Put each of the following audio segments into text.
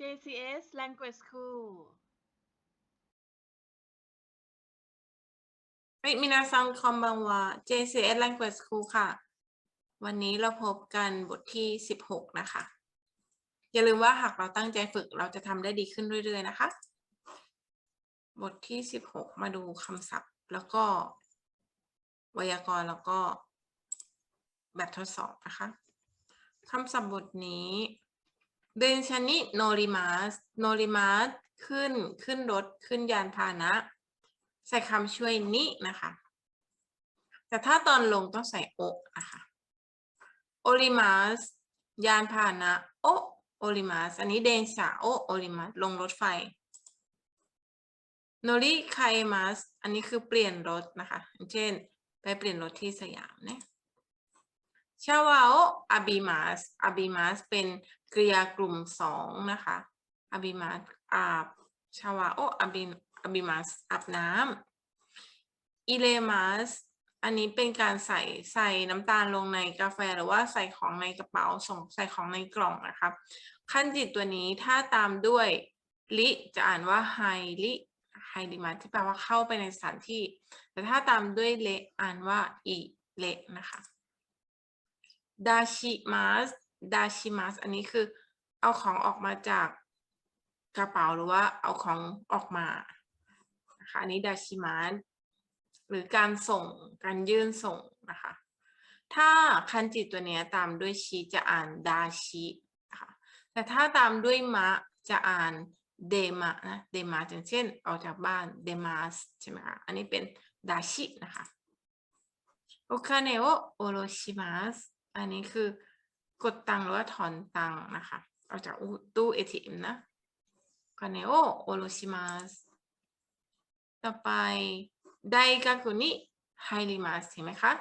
JCS Language School ไม่มีนาซังคอมบังวา JCS Language School ค่ะ วันนี้เราพบกันบทที่ 16 นะคะ อย่าลืมว่าหากเราตั้งใจฝึกเราจะทำได้ดีขึ้นเรื่อย ๆ นะคะ บทที่ 16 มาดูคำศัพท์ แล้วก็ไวยากรณ์แล้วก็แบบทดสอบนะคะคำศัพท์บทนี้ เดนชนิโนริมัสโนริมัสขึ้นขึ้นรถขึ้นยานพาหนะ ใส่คำช่วยนินะคะ แต่ถ้าตอนลงต้องใส่โอนะคะโอริมัสยานพาหนะโอโอริมัสอันนี้เดนชาโอโอริมัสลงรถไฟโนริไคมัสอันนี้คือเปลี่ยนรถนะคะ เช่น ไปเปลี่ยนรถที่สยามเนี่ย ชาวาโออาบิมัสอาบิมัสเป็นกริยากลุ่มสองนะคะอาบิมัสอาบชาวาโออาบิอาบิมัสอาบน้ำอิเลมัสอันนี้เป็นการใส่ใส่น้ำตาลลงในกาแฟหรือว่าใส่ของในกระเป๋าส่งใส่ของในกล่องนะครับขั้นจิตตัวนี้ถ้าตามด้วยลิจะอ่านว่าไฮลิไฮลิมัสที่แปลว่าเข้าไปในสถานที่ แต่ถ้าตามด้วยเลอ่านว่าอีเลนะคะ ดาชิมัสดาชิมัสอันนี้คือเอาของออกมาจากกระเป๋าหรือว่าเอาของออกมานะคะอันนี้ดาชิมัสหรือการส่งการยื่นส่งนะคะ ถ้าคันจิตัวเนี้ยตามด้วยชีจะอ่านดาชินะคะแต่ถ้าตามด้วยมะจะอ่านเดมะนะเดมาอย่างเช่นออกจากบ้านเดมาสใช่ไหมคะอันนี้เป็นดาชินะคะโอคาเนโอโอโรชิมัส อันนี้คือกดตังค์หรือว่าถอนตังค์นะคะออกจากตู้ ATM นะโอคาเนโอโอโรชิมัสต่อไปไดกากุนิไฮริมัสเห็นไหมคะ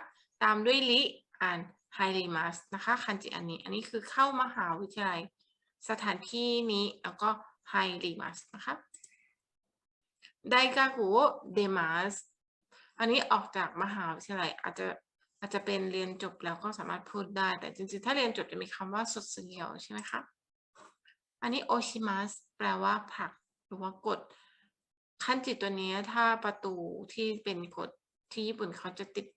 ตามด้วยลิอ่านไฮริมัสนะคะคันจิอันนี้ อันนี้คือเข้ามหาวิทยาลัยสถานที่นี้แล้วก็ไฮริมัสนะคะไดกากุเดมัสอันนี้ออกจากมหาวิทยาลัยอาจจะ อาจจะเป็นเรียนจบแล้วก็สามารถพูดได้ แต่จริงๆ ถ้าเรียนจบจะมีคำว่าสดเสียวใช่ไหมคะ อันนี้โอชิมัสแปลว่าผลักหรือว่ากด ขั้นจิตตัวนี้ถ้าประตูที่เป็นกฎที่ญี่ปุ่นเขาจะติด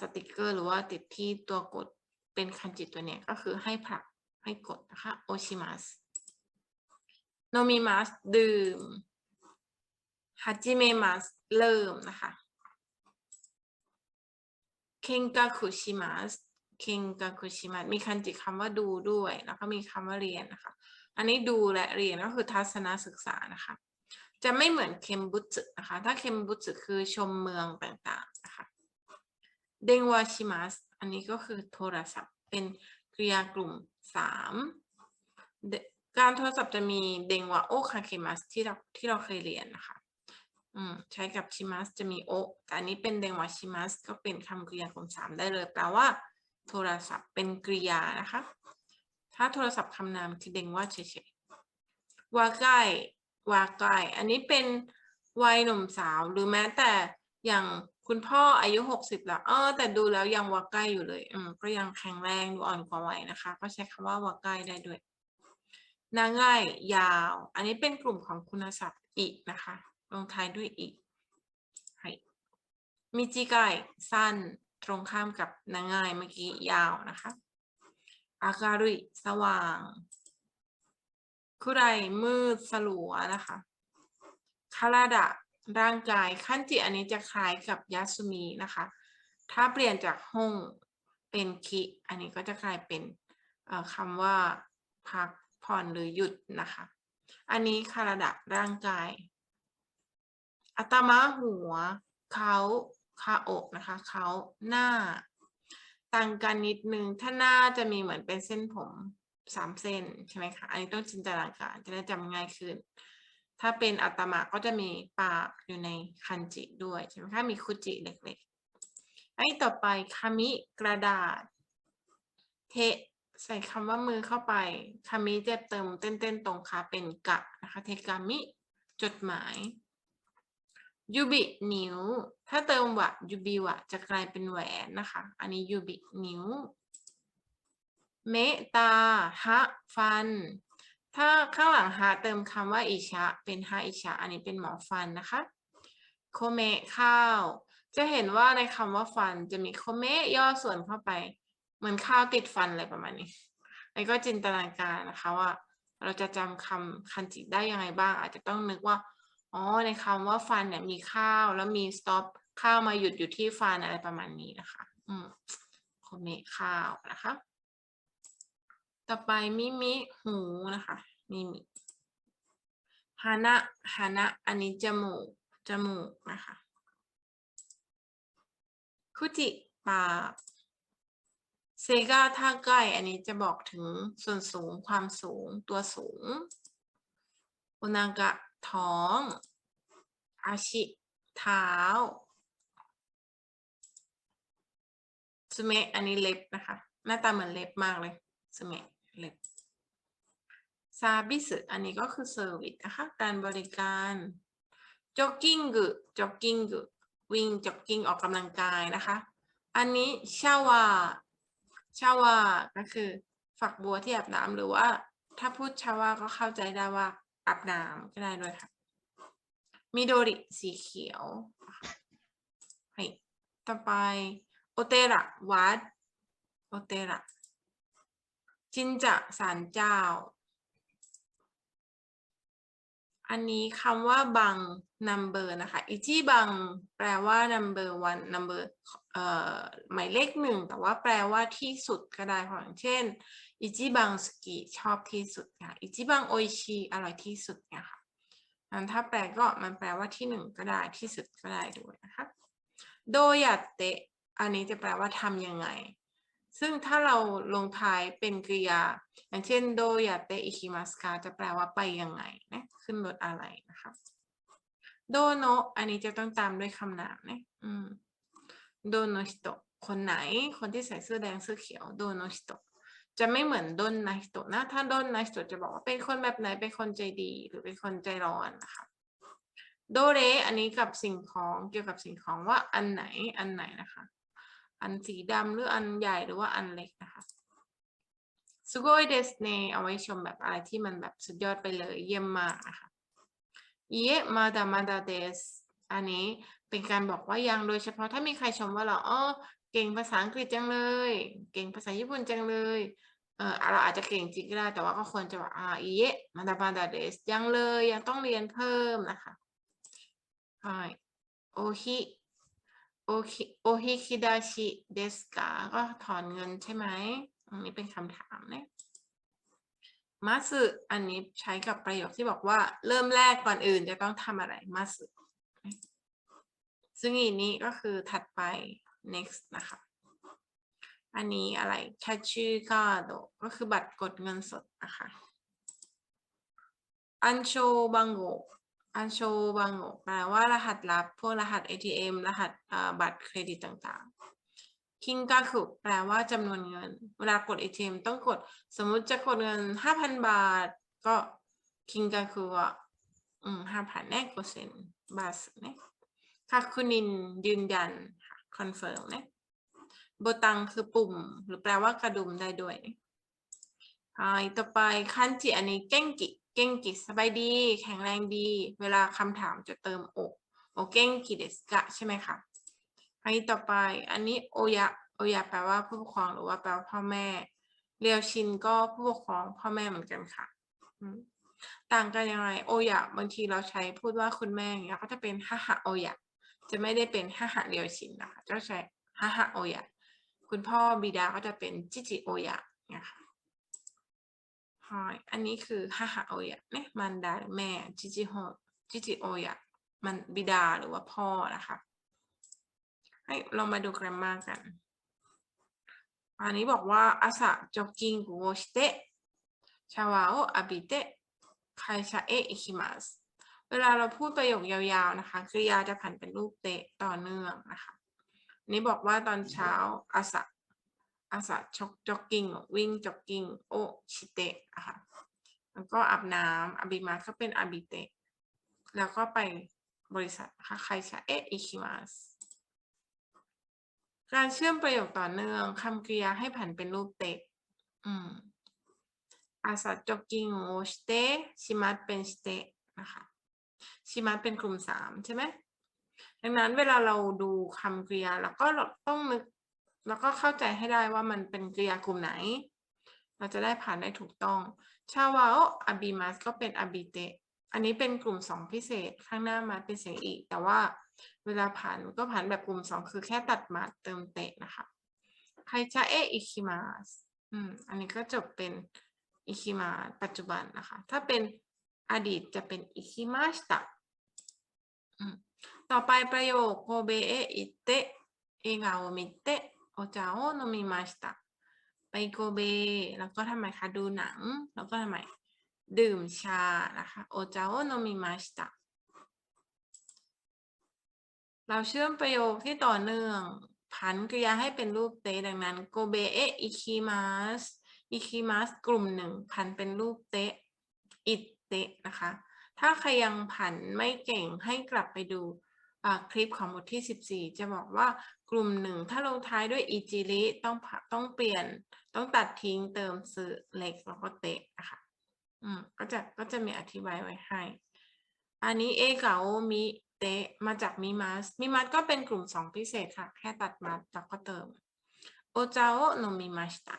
สติกเกอร์ หรือว่าติดที่ตัวกดเป็นคันจิตตัวเนี้ยก็คือให้ผลักให้กดนะคะโอชิมัสโนมิมัสดื่มฮัจิเมมัสเริ่มนะคะ เคงกาคุชิมัสเคงกาคุชิมัสมีคันจิคำว่าดูด้วย แล้วก็มีคำว่าเรียนนะคะ อันนี้ดูและเรียนก็คือทัศนศึกษานะคะ จะไม่เหมือนเคมบุตสึนะคะ ถ้าเคมบุตสึคือชมเมืองต่างๆนะคะ เดงวาชิมัสอันนี้ก็คือโทรศัพท์เป็นกริยากลุ่มสามการโทรศัพท์จะมีเดงวาโอคาเคมัสที่เราที่เราเคยเรียนนะคะ อืมใช้กับชิมัสจะมีโอแต่อันนี้เป็นเดงวาชิมัสก็เป็นคำกริยากลุ่มสามได้เลย แปลว่า โทรศัพท์เป็นกริยานะคะ ถ้าโทรศัพท์คำนามคือเดงว่าเฉยๆวาไกวาไกอันนี้เป็นวัยหนุ่มสาวหรือแม้แต่อย่างคุณพ่ออายุหกสิบแล้วเออแต่ดูแล้วยังวาไกอยู่เลย อืมก็ยังแข็งแรงดูอ่อนกว่าวัยนะคะ ก็ใช้คำว่าวาไกได้ด้วยนางไงยาว อันนี้เป็นกลุ่มของคุณศัพท์อีนะคะ ลงท้ายด้วยอีมิจิไกสั้นตรงข้ามกับนางไงเมื่อกี้ยาวนะคะอาการุยสว่างคุไรมืดสลัวนะคะคาราดะร่างกายขั้นจิอันนี้จะคล้ายกับยาสุมินะคะ ถ้าเปลี่ยนจากห้องเป็นคิ อันนี้ก็จะกลายเป็นคำว่าพักผ่อนหรือหยุดนะคะ อันนี้คาราดะร่างกาย อัตมาหัว เขาคาอกนะคะ เขาหน้า ต่างกันนิดนึง ถ้าหน้าจะมีเหมือนเป็นเส้นผมสามเส้นใช่ไหมคะ อันนี้ต้องจินตนาการจะได้จำง่ายขึ้น ถ้าเป็นอัตมะก็จะมีปากอยู่ในคันจิด้วยใช่ไหมคะ มีคุจิเล็กๆ ไอ้ต่อไปคามิกระดาษ เทใส่คำว่ามือเข้าไปคามิจะเติมเต้นๆตรงค่ะเป็นกะนะคะ เทกามิ จดหมาย ยูบินิ้ว ถ้าเติมวะยูบิวะจะกลายเป็นแหวนนะคะ อันนี้ยูบินิ้ว เมตาฮะฟัน ถ้าข้างหลังฮาเติมคำว่าอิชะ เป็นฮาอิชะ อันนี้เป็นหมอฟันนะคะ โคเมข้าว จะเห็นว่าในคำว่าฟันจะมีโคเมย่อส่วนเข้าไป เหมือนข้าวติดฟันอะไรประมาณนี้แล้วก็จินตนาการนะคะว่า เราจะจำคำคันจิได้ยังไงบ้าง อาจจะต้องนึกว่า อ๋อในคำว่าฟันเนี่ยมีข้าวแล้วมี stop ข้าวมาหยุดอยู่ที่ฟันอะไรประมาณนี้นะคะ อืมโคเมข้าวนะคะ ต่อไปมิมิหูนะคะมิมิฮานะฮานะอันนี้จมูกจมูกนะคะคุจิปากเซกาท่าใกล้ อันนี้จะบอกถึงส่วนสูงความสูงตัวสูง โอนากะท้องอาชิเท้าสเมะอันนี้เล็บนะคะ หน้าตาเหมือนเล็บมากเลยสเมะเล็บซาบิสอันนี้ก็คือเซอร์วิสนะคะ การบริการจ็อกกิ้งกจ็อกกิ้งกวิ่งจ็อกกิ้งออกกำลังกายนะคะ อันนี้ชาวาชาวาก็คือฝักบัวที่อาบน้ำหรือว่า ถ้าพูดชาวาก็เข้าใจได้ว่า อาบน้ำก็ได้ด้วยค่ะมิโดริสีเขียวให้ต่อไปโอเตระวัดโอเตระจินจะศาลเจ้า อันนี้คำว่าบัง number นะคะอิจิบังแปลว่า number one number เอ่อหมายเลขหนึ่ง แต่ว่าแปลว่าที่สุดก็ได้ค่ะอย่างเช่น อิจิบังสกิชอบที่สุดค่ะอิจิบังโอิชิอร่อยที่สุดเนี่ยค่ะอันถ้าแปลก็มันแปลว่าที่หนึ่งก็ได้ที่สุดก็ได้ด้วยนะคะโดยาเตะอันนี้จะแปลว่าทำยังไง ซึ่งถ้าเราลงท้ายเป็นกริยา อย่างเช่นโดยาเตะอิคิมัสกาจะแปลว่าไปยังไงนะขึ้นรถอะไรนะคะโดโนอันนี้จะต้องตามด้วยคำนามนะอืมโดโนฮิโตคนไหนคนที่ใส่เสื้อแดงเสื้อเขียวโดโนฮิโต จะไม่เหมือนดนนาฮิโตนะ ถ้าดนนาฮิโตจะบอกว่าเป็นคนแบบไหน เป็นคนใจดี หรือเป็นคนใจร้อนนะคะ โดเรอันนี้กับสิ่งของเกี่ยวกับสิ่งของว่าอันไหนอันไหนนะคะ อันสีดำหรืออันใหญ่หรือว่าอันเล็กนะคะสุโกยเดสเนเอาไว้ชมแบบอะไรที่มันแบบสุดยอดไปเลยเยี่ยมมากนะคะเยมาดามาดาเดสอันนี้เป็นการบอกว่ายังโดยเฉพาะถ้ามีใครชมว่าเราอ๋อ เก่งภาษาอังกฤษจังเลย เก่งภาษาญี่ปุ่นจังเลย เออเราอาจจะเก่งจริงก็ได้ แต่ว่าก็ควรจะบอกอ่าเยะมาดามาดาเดสยังเลยยังต้องเรียนเพิ่มนะคะใช่โอฮิโอฮิโอฮิคิดาชิเดสกาก็ถอนเงินใช่ไหมอันนี้เป็นคำถามนะมาสึอันนี้ใช้กับประโยคที่บอกว่า เริ่มแรกก่อนอื่นจะต้องทำอะไรมาสึซึ่งอีนี้ก็คือถัดไป next นะคะ อันนี้อะไรชาชูกาโดก็คือบัตรกดเงินสดนะคะอันโชบังโกอันโชบังโกแปลว่ารหัสลับ พวกรหัส ATM รหัสบัตรเครดิตต่างๆ คิงกาคุแปลว่าจำนวนเงิน เวลากด ATM ต้องกด สมมุติจะกดเงิน 5,000 บาท ก็คิงกาคุว่าอืม5,000แน่เปอร์เซ็นต์บาทเนี่ยคาคุนินยืนยัน คอนเฟิร์มนะโบตังคือปุ่ม หรือแปลว่ากระดุมได้ด้วยอ่าต่อไปคันจิอันนี้เก้งกิเก้งกิสบายดี แข็งแรงดี เวลาคำถามจะเติมโอโอเก้งกิเดสกะใช่ไหมคะอันนี้ต่อไปอันนี้โอยะโอยะแปลว่าผู้ปกครองหรือว่าแปลว่าพ่อแม่เรียวชินก็ผู้ปกครองพ่อแม่เหมือนกันค่ะ ต่างกันยังไงโอยะบางทีเราใช้พูดว่าคุณแม่อย่างเงี้ยก็จะเป็นฮะฮะโอยะ จะไม่ได้เป็นฮะฮะเรียวชินนะคะจะใช้ฮะฮะโอยะ คุณพ่อบิดาก็จะเป็นจิจิโอยะนะคะฮอยอันนี้คือฮะฮะโอยะเนี่ยมันดาแม่จิจิโฮจิจิโอยะ มันบิดาหรือว่าพ่อนะคะให้เรามาดูกราฟมากัน อันนี้บอกว่าอาสะจ็อกกิ้งโกสเตชาวาโออาบิเตะไคชาเออิคิมัส เวลาเราพูดประโยคยาวๆนะคะกริยาจะผันเป็นรูปเตะต่อเนื่องนะคะนี่บอกว่าตอนเช้าอาสะอาสะช็อกจ็อกกิ้งวิ่งจ็อกกิ้งโอชิเตะนะคะแล้วก็อาบน้ำอาบิมาก็เป็นอาบิเตะแล้วก็ไปบริษัทนะคะไคชาเอะอิคิมัสการเชื่อมประโยคต่อเนื่องคำกริยาให้ผันเป็นรูปเตะอืมอาซาจ็อกกิ้งโอสเตะชิมัสเป็นสเตะนะคะ ชิมัสเป็นกลุ่มสามใช่ไหมดังนั้นเวลาเราดูคำกริยาเราก็ต้องนึกแล้วก็เข้าใจให้ได้ว่ามันเป็นกริยากลุ่มไหน เราจะได้ผ่านได้ถูกต้อง ชาวาโออาบิมัสก็เป็นอาบิเตอันนี้เป็นกลุ่มสองพิเศษข้างหน้ามาเป็นเสียงอีก แต่ว่าเวลาผ่านก็ผ่านแบบกลุ่มสองคือแค่ตัดมาเติมเตะนะคะใครจะเออิคิมัสอืมอันนี้ก็จบเป็นอิคิมาปัจจุบันนะคะ ถ้าเป็น อดีตจะเป็นอิคิมาสตะอืมต่อไปประโยคโคเบเออิเตะเอกาโอมิเตะโอจาโอโนมิมาสตะไปโกเบ แล้วก็ทำไมคะดูหนัง แล้วก็ทำไมดื่มชานะคะโอจาโอโนมิมาสตะเราเชื่อมประโยคที่ต่อเนื่องผันกริยาให้เป็นรูปเตะดังนั้นโกเบเออิคิมัสอิคิมัสกลุ่มหนึ่งผันเป็นรูปเตะอิ เตะนะคะ ถ้าใครยังผันไม่เก่งให้กลับไปดูคลิปของบทที่ 14 จะบอกว่ากลุ่มหนึ่งถ้าลงท้ายด้วยอิจิริต้องต้องเปลี่ยน ต้องตัดทิ้งเติมสื่อเล็กแล้วก็เตะนะคะอืมก็จะก็จะมีอธิบายไว้ให้ อันนี้เอเกามิเตะมาจากมิมัสมิมัสก็เป็นกลุ่มสองพิเศษค่ะ แค่ตัดมาแล้วก็เติมโอจาโอโนมิมาสตะ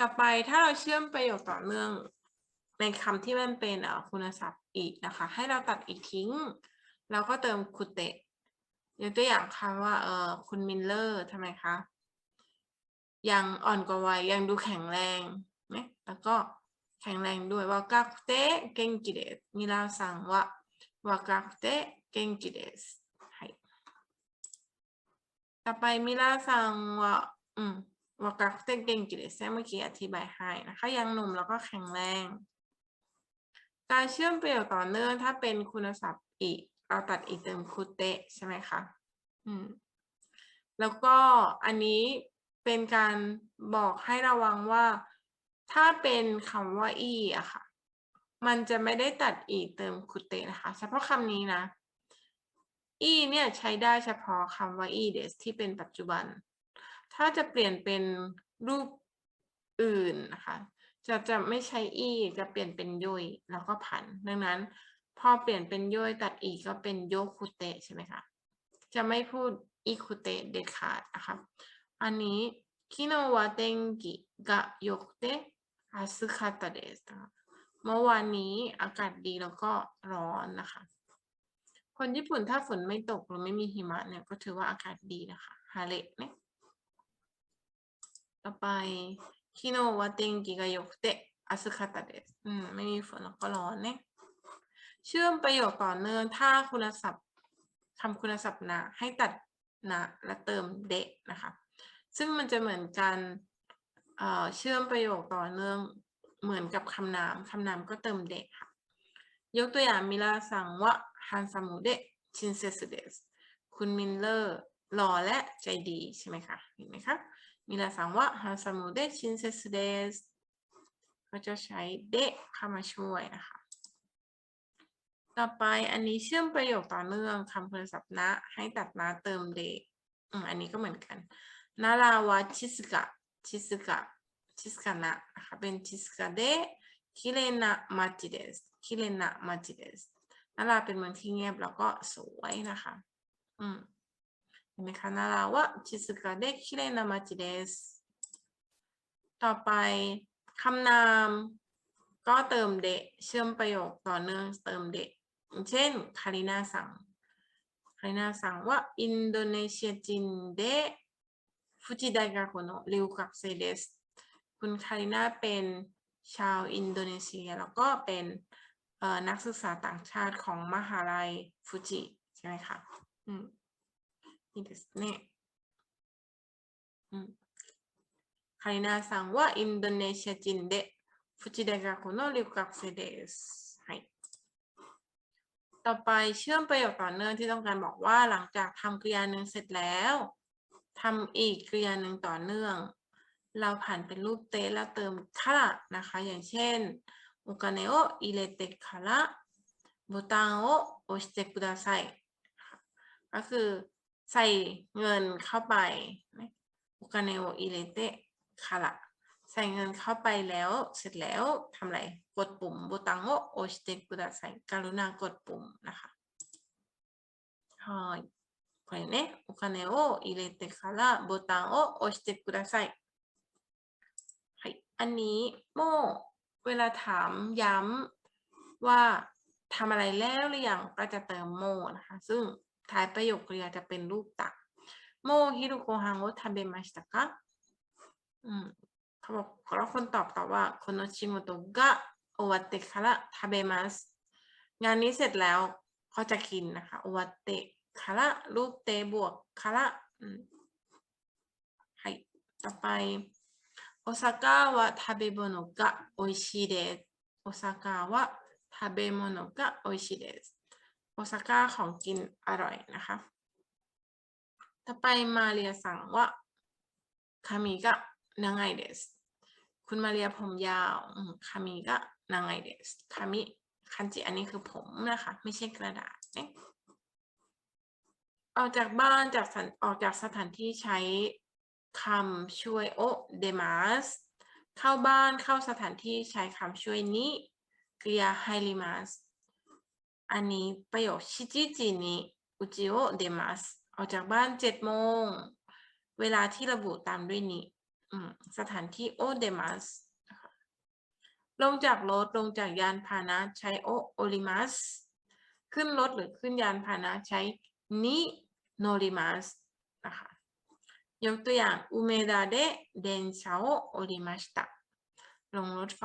ต่อไปถ้าเราเชื่อมประโยคต่อเนื่องในคำที่มันเป็นคุณศัพท์อีกนะคะ ให้เราตัดอีกทิ้ง แล้วก็เติมคุเตะยกตัวอย่างคำว่าเออคุณมิลเลอร์ทำไมคะ ยังอ่อนกว่าวัยยังดูแข็งแรงไหมแล้วก็แข็งแรงด้วยวากาคุเตะเก่งกิเดสมิลาซังว่าวากาคุเตะเก่งกิเดสต่อไปมิลาซังว่าอืม วกาคุเตะเก่งกิเดสเมื่อกี้อธิบายให้นะคะยังหนุ่มแล้วก็แข็งแรง การเชื่อมประโยคต่อเนื่องถ้าเป็นคุณศัพท์อีกเราตัดอีเติมคุเตะใช่ไหมคะอืมแล้วก็อันนี้เป็นการบอกให้ระวังว่าถ้าเป็นคำว่าอีอะค่ะ มันจะไม่ได้ตัดอีเติมคุเตะนะคะ เฉพาะคำนี้นะอีเนี่ยใช้ได้เฉพาะคำว่าอีเดสที่เป็นปัจจุบัน ถ้าจะเปลี่ยนเป็นรูปอื่นนะคะจะจะไม่ใช้อีจะเปลี่ยนเป็นย่อยแล้วก็ผัน ดังนั้น พอเปลี่ยนเป็นย่อยตัดอีก็เป็นโยคุเตะใช่ไหมคะจะไม่พูดอีคุเตะเด็ดขาดนะคะอันนี้คิโนวะเตงกิกะโยคุเตะอาซึคาตะเดสเมื่อวานนี้อากาศดีแล้วก็ร้อนนะคะ คนญี่ปุ่นถ้าฝนไม่ตกหรือไม่มีหิมะเนี่ยก็ถือว่าอากาศดีนะคะฮาเละเนี่ย ต่อไป昨日は天気が良くて暑かったです อืม ไม่มีฝนแล้วก็ร้อนเนี่ยเชื่อมประโยคต่อเนื่องถ้าคุณศัพท์คำคุณศัพท์นะให้ตัดนะและเติมเดะนะคะ ซึ่งมันจะเหมือนกันเชื่อมประโยคต่อเนื่องเหมือนกับคำนามคำนามก็เติมเดะค่ะ ยกตัวอย่างมิลาสั่งว่าฮันซามุเดะชินเซสเดสคุณมินเลอร์หล่อและใจดีใช่ไหมคะเห็นไหมคะ มิลาซังว่าฮาซามุเดชินเซสเดสก็จะใช้เดเข้ามาช่วยนะคะ ต่อไปอันนี้เชื่อมประโยคต่อเนื่องคำคุณศัพท์นะ ให้ตัดนะเติมเดอือันนี้ก็เหมือนกันนาราวะชิสกะชิสกะชิสกะนะนะคะเป็นชิสกะเดคิเลนะมาจิเดสคิเลนะมาจิเดสนาราเป็นเมืองที่เงียบแล้วก็สวยนะคะ อืม เห็นไหมคะนาราว่าชิซุกะเดคิเรนามาจิเดสต่อไปคำนามก็เติมเดเชื่อมประโยคต่อเนื่องเติมเดเช่นคารินาสั่งคารินาสั่งว่าอินโดนีเซียจินเดฟุจิไดกาโกโนริวกักเซเดสคุณคารินาเป็นชาวอินโดนีเซีย แล้วก็เป็นนักศึกษาต่างชาติของมหาลัยฟูจิใช่ไหมคะอืม いいですね。うん。カリナさんはインドネシア人で、フチ大学の留学生です。はい。ต่อไปเชื่อมประโยคต่อเนื่องที่ต้องการบอกว่าหลังจากทำกริยาหนึ่งเสร็จแล้วทำอีกกริยาหนึ่งต่อเนื่อง เราผ่านเป็นรูปเตะแล้วเติมคาระนะคะ อย่างเช่นโอกาเนโออิเลเตคาระボタンを押してくださいก็คือ ใส่เงินเข้าไปโอคาเนโออิเลเตคาระ ใส่เงินเข้าไปแล้ว เสร็จแล้วทำอะไร กดปุ่มโบตังโอโอชิเตกุดาไซการุณากดปุ่มนะคะはいこれねお金を入れてからボタンを押してくださいはいอันนี้โมเวลาถามย้ำว่าทำอะไรแล้วหรือยังก็จะเติมโมนะคะ ซึ่ง ท้ายประโยคกริยาจะเป็นรูปตักโมฮิรุโกฮังโอทาเบมาชิตะคะอืมเขาบอกแล้วคนตอบตอบว่าโคโนชิโมโตะกะโอวัตเตะคาระทาเบมัสงานนี้เสร็จแล้วเขาจะกินนะคะโอวัตเตะคาระรูปเตบวกคาระอืมはいต่อไปโอซาก้าวะทาเบโมโนะกะโออิชิเดสโอซาก้าวะทาเบโมโนะกะโออิชิเดส โอซาก้าของกินอร่อยนะคะ ต่อไปมาเรียสั่งว่าคามิกะนางไงเดสคุณมาเรียผมยาวคามิกะนางไงเดสคามิคันจิอันนี้คือผมนะคะ ไม่ใช่กระดาษเนี่ออกจากบ้านจากสันออกจากสถานที่ใช้คำช่วยโอเดมัสเข้าบ้านเข้าสถานที่ใช้คำช่วยนี้กริยาไฮริมัส อันนี้ประโยคชิจิจินิอุจิโอเดมัสออกจากบ้านเจ็ดโมง เวลาที่ระบุตามด้วยนี้สถานที่โอเดมัสลงจากรถลงจากยานพาหนะใช้โอโอริมัสขึ้นรถหรือขึ้นยานพาหนะใช้นิโนริมัสนะคะยกตัวอย่างอุเมดาเดเดนชาโอโอริมาชิตะลงรถไฟ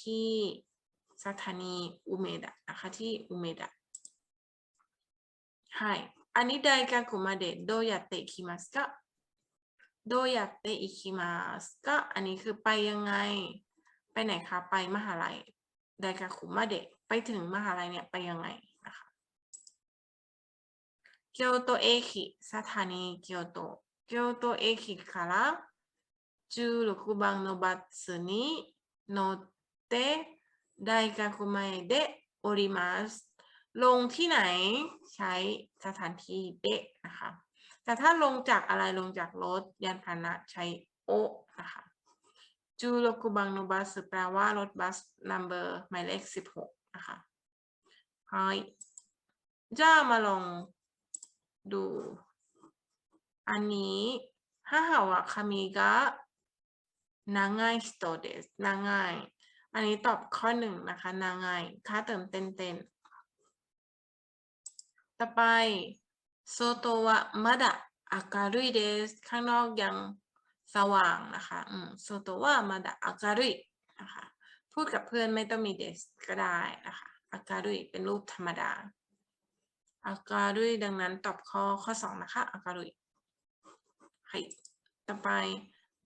ที่ สถานีอุเมดะนะคะที่อุเมดะはいอันนี้ไดกากุมาเดะโดยาเตะคิมัสกะโดยาเตะอิคิมัสกะอันนี้คือไปยังไง ไปไหนคะ ไปมหาลัยไดกากุมาเดะไปถึงมหาลัยเนี่ยไปยังไงนะคะเกียวโตเอคิสถานีเกียวโต京都駅から16番のバスに乗って ไดกากุไมเดโอริมัสลงที่ไหนใช้สถานที่เดะนะคะ แต่ถ้าลงจากอะไรลงจากรถยานพาหนะใช้โอนะคะจูโลกุบังโนบัสแปลว่ารถบัสนัมเบอร์หมายเลขสิบหกนะคะฮอยจะมาลองดู อันนี้ฮาฮาวะคามิกะนางายสโตเดสนางาย อันนี้ตอบข้อหนึ่งนะคะนางไงค่าเติมเต็นเต็นต่อไปโซโตวะมาดะอากาลุยเดสข้างนอกยังสว่างนะคะอืมโซโตวะมาดะอากาลุยนะคะพูดกับเพื่อนไม่ต้องมีเดสก็ได้นะคะอากาลุยเป็นรูปธรรมดาอากาลุยดังนั้นตอบข้อข้อสองนะคะอากาลุย はい。ต่อไป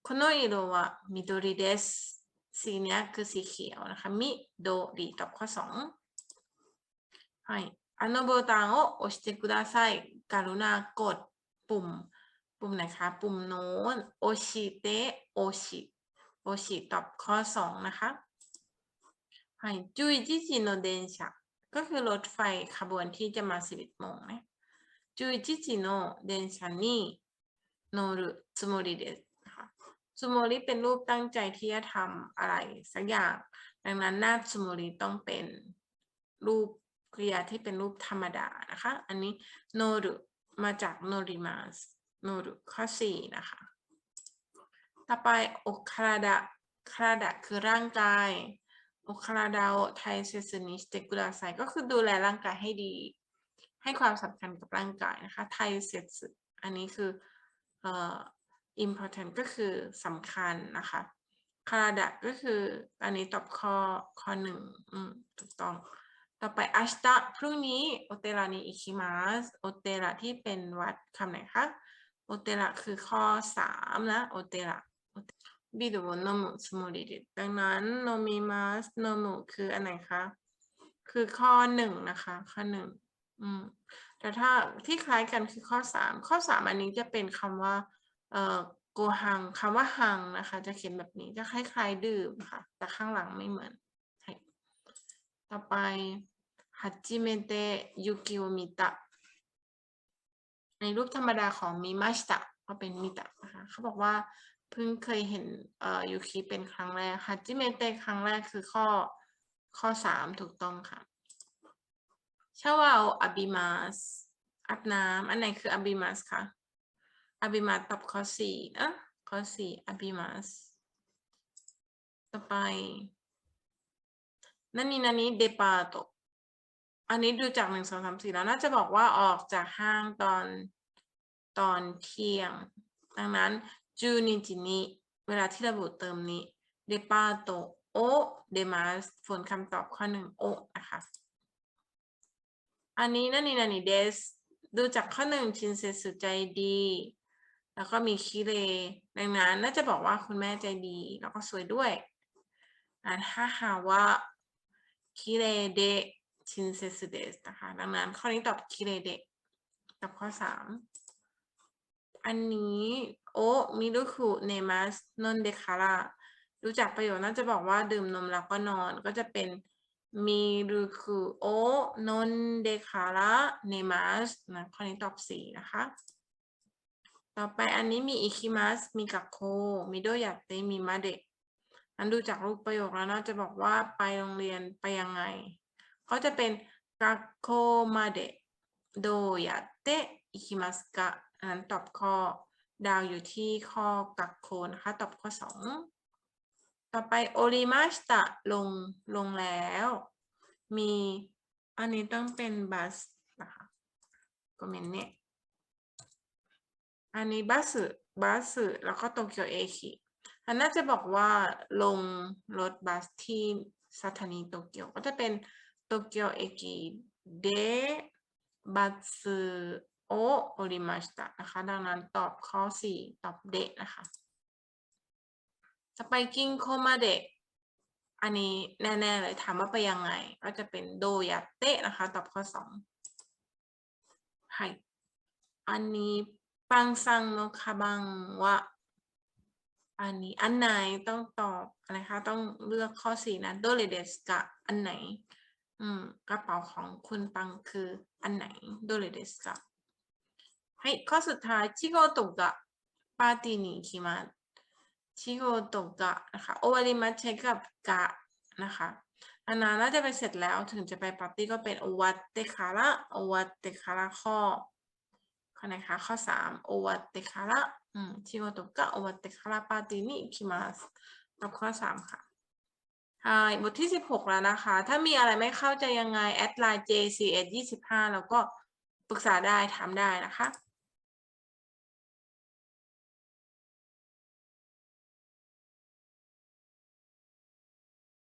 この色は緑です。 สีเนี้ยคือสีเขียวนะคะ มิโดริตอบข้อสองはい。あのボタンを押してください。กรุณากดปุ่ม ปุ่มไหนคะ ปุ่มโน้นโอชิเตโอชิโอชิตอบข้อสองนะคะはい。11時の電車ก็คือรถไฟขบวนที่จะมา11โมงนะ11時の電車にโนรุซุโมริเดสนะคะ ซุโมริเป็นรูปตั้งใจที่จะทำอะไรสักอย่าง ดังนั้นหน้าซุโมริต้องเป็นรูปกริยาที่เป็นรูปธรรมดานะคะ อันนี้โนรุมาจากโนริมาสโนรุข้อสี่นะคะ ต่อไปโอคาราดะคาราดะคือร่างกายโอคาราดาโอไทเซสนิสเตกุลาไซก็คือดูแลร่างกายให้ดี ให้ความสำคัญกับร่างกายนะคะไทเซสอันนี้คือเอ่อ important ก็คือสำคัญนะคะคาราดะก็คืออันนี้ตอบข้อข้อหนึ่งอืมถูกต้อง ต่อไปอัชตะพรุ่งนี้โอเตระนิอิคิมัสโอเตระที่เป็นวัดคำไหนคะโอเตระคือข้อสามนะโอเตระบิดโนมุสมุริดิดังนั้นโนมิมัสโนมุคืออันไหนคะคือข้อหนึ่งนะคะข้อหนึ่งอืมแต่ถ้าที่คล้ายกันคือข้อสามข้อสามอันนี้จะเป็นคำว่า เอ่อโกหังคำว่าหังนะคะ จะเขียนแบบนี้จะคล้ายๆดื่มค่ะ แต่ข้างหลังไม่เหมือน ต่อไปฮัจิเมเตยุกิโอมิตะในรูปธรรมดาของมิมาชิตะก็เป็นมิตะนะคะเขาบอกว่าเพิ่งเคยเห็นเอ่อยูคิเป็นครั้งแรกฮัจิเมเตครั้งแรกคือข้อข้อสามถูกต้องค่ะชาวาออาบิมาสอาบน้ำอันไหนคืออาบิมาสคะ อาบิมาสตอบข้อสี่นะข้อสี่อาบิมาสต่อไปนั่นนี่นั่นนี่เดปาโตอันนี้ดูจากหนึ่งสองสามสี่แล้วน่าจะบอกว่าออกจากห้างตอนตอนเที่ยง ดังนั้นจูนิจินิเวลาที่ระบุเติมนี้เดปาโตโอเดมาสฝนคำตอบข้อหนึ่งโอนะคะอันนี้นั่นนี่นั่นนี่เดสดูจากข้อหนึ่งชินเซสุใจดี แล้วก็มีคิเรดังนั้นน่าจะบอกว่าคุณแม่ใจดี แล้วก็สวยด้วยอ่ถ้าหาว่าคิเรเดชินเซสุเดสนะคะ ดังนั้นข้อนี้ตอบคิเรเดตอบข้อสามอันนี้โอมิรุคุเนมัสนนเดคาระดูจากประโยคน่าจะบอกว่าดื่มนมแล้วก็นอนก็จะเป็นมิรุคุโอนนเดคาระเนมัสนะข้อนี้ตอบสี่นะคะ ต่อไปอันนี้มีอิคิมัสมีกักโค มีโดยาเตมีมาเดะนั้นดูจากรูปประโยคแล้วน่าจะบอกว่าไปโรงเรียนไปยังไงก็จะเป็นกักโคมาเดะโดยาเตอิคิมัสกะอันนั้นตอบข้อดาวอยู่ที่ข้อกักโคนะคะ ตอบข้อสองต่อไปโอริมาสตะลงลงแล้ว มีอันนี้ต้องเป็นบัสนะคะก็เมนเนะ อันนี้บัสบัสแล้วก็โตเกียวเอคิอันน่าจะบอกว่าลงรถบัสที่สถานีโตเกียวก็จะเป็นโตเกียวเอกิเดบัสโอโอริมาสตะนะคะ ดังนั้นตอบข้อ 4 ตอบเดนะคะสไปกิ้งโคมาเดะอันนี้แน่ๆเลยถามว่าไปยังไง ก็จะเป็นโดยาเตะนะคะ ตอบข้อ 2はいอันนี้ ปังซังโนคาบังว่าอันนี้อันไหนต้องตอบอะไรคะ ต้องเลือกข้อสี่นะโดเรเดสกะอันไหน อืม กระเป๋าของคุณปังคืออันไหนโดเรเดสกะให้ข้อสุดท้ายชิโกตุกะปาตินิคิมัตชิโกตุกะนะคะโอวาริมัตใช้กับกะนะคะอันนั้นน่าจะไปเสร็จแล้วถึงจะไปปาร์ตี้ก็เป็นโอวัตเตคาระโอวัตเตคาระข้อ นะคะข้อ3โอวัตเตคาระอืมชิโอตุกะโอวัตเตคาระปาตินิคิมาสตอบข้อ 3 ค่ะใช่บทที่ 16 แล้วนะคะ ถ้ามีอะไรไม่เข้าใจยังไง แอดไลน์ JCS 25 แล้วก็ปรึกษาได้ถามได้นะคะ